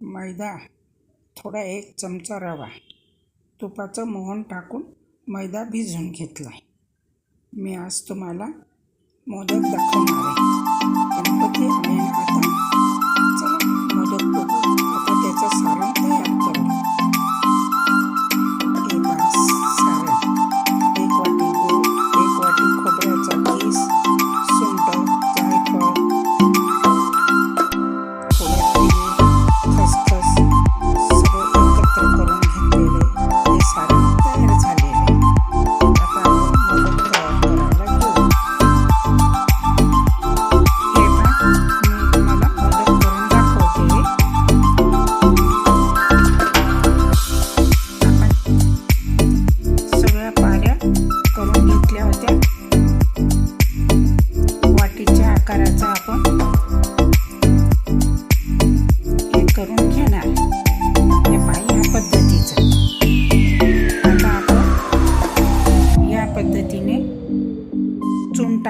मैदा थोडा एक चमचा रवा तुपाचं मोहन टाकून मैदा भिजवून घेतला मी आज तुम्हाला मोदक दाखवणार आहे. गणपती आहे आता चला मोदक बघू. आता त्याचं सारण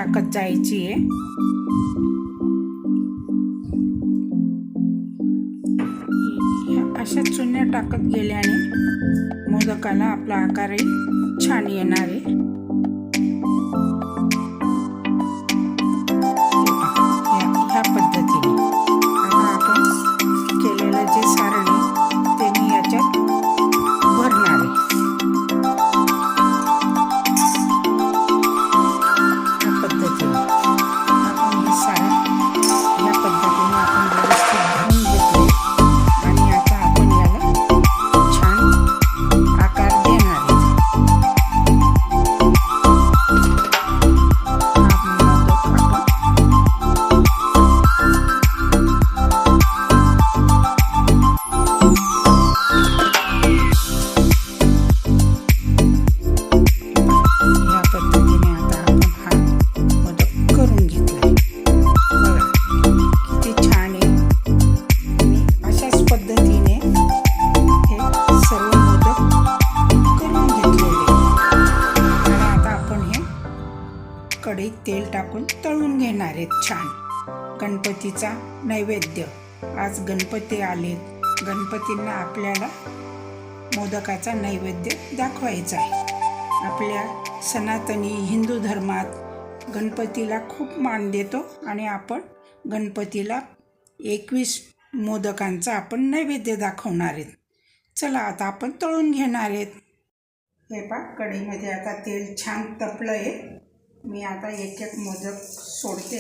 टाकत जायची आहे. अशा चुन्या टाकत गेल्याने मोदकाला आपला आकारही छान येणार आहे. कढईत तेल टाकून तळून घेणार आहेत छान. गणपतीचा नैवेद्य. आज गणपती आलेत गणपतींना आपल्याला मोदकाचा नैवेद्य दाखवायचा आहे. आपल्या सनातनी हिंदू धर्मात गणपतीला खूप मान देतो आणि आपण गणपतीला एकवीस मोदकांचा आपण नैवेद्य दाखवणार आहेत. चला आता आपण तळून घेणार आहेत. हे पा कढईमध्ये आता तेल छान तपलं आहे मी आता एक एक मोदक सोडते.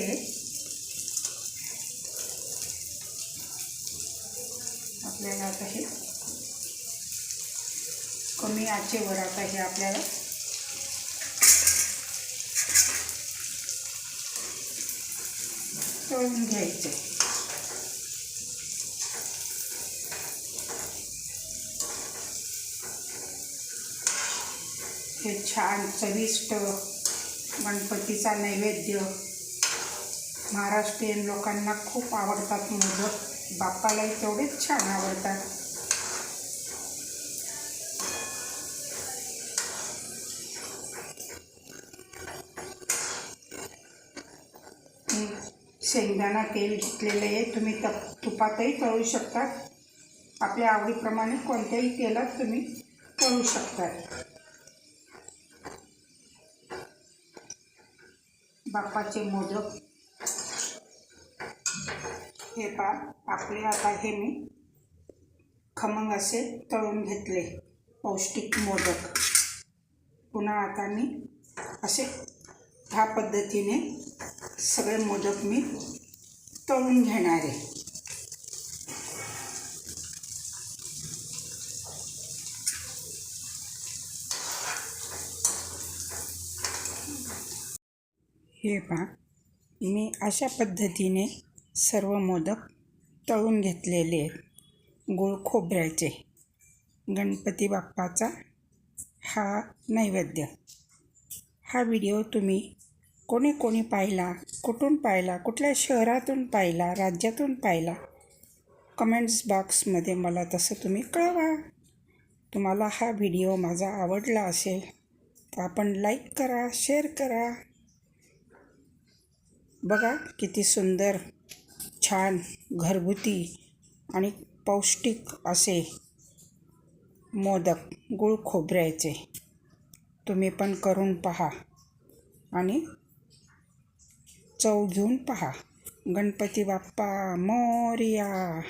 आपल्याला आता हे कमी आचेवर आता हे आपल्याला तळून घ्यायचे. हे छान चविष्ट गणपतीचा नैवेद्य. महाराष्ट्रीयन लोकांना खूप आवडतात मोदक. बाप्पालाही तेवढेच छान आवडतात. शेंगदाणा तेल घेतलेलं आहे. तुम्ही तप तुपातही तळू शकतात. आपल्या आवडीप्रमाणे कोणत्याही तेलात तुम्ही तळू शकतात. बाप्पाचे मोदक. हे पा आपले आता हे मी खमंग असे तळून घेतले पौष्टिक मोदक. पुन्हा आता मी असे ह्या पद्धतीने सगळे मोदक मी तळून घेणार. आहे हे पहा. मी अशा पद्धतीने सर्व मोदक तळून घेतलेले आहेत. गुळ खोबऱ्याचे. गणपती बाप्पाचा हा नैवेद्य. हा व्हिडिओ तुम्ही कोणी कोणी पाहिला कुठून पाहिला कुठल्या शहरातून पाहिला राज्यातून पाहिला कमेंट्स बॉक्समध्ये मला तसं तुम्ही कळवा. तुम्हाला हा व्हिडिओ माझा आवडला असेल तर आपण लाईक करा शेअर करा. बघा किती सुंदर छान घरगुती आणि पौष्टिक असे मोदक गुळ खोबऱ्याचे. तुम्ही पण करून पहा आणि चव घेऊन पहा. गणपती बाप्पा मोर्या!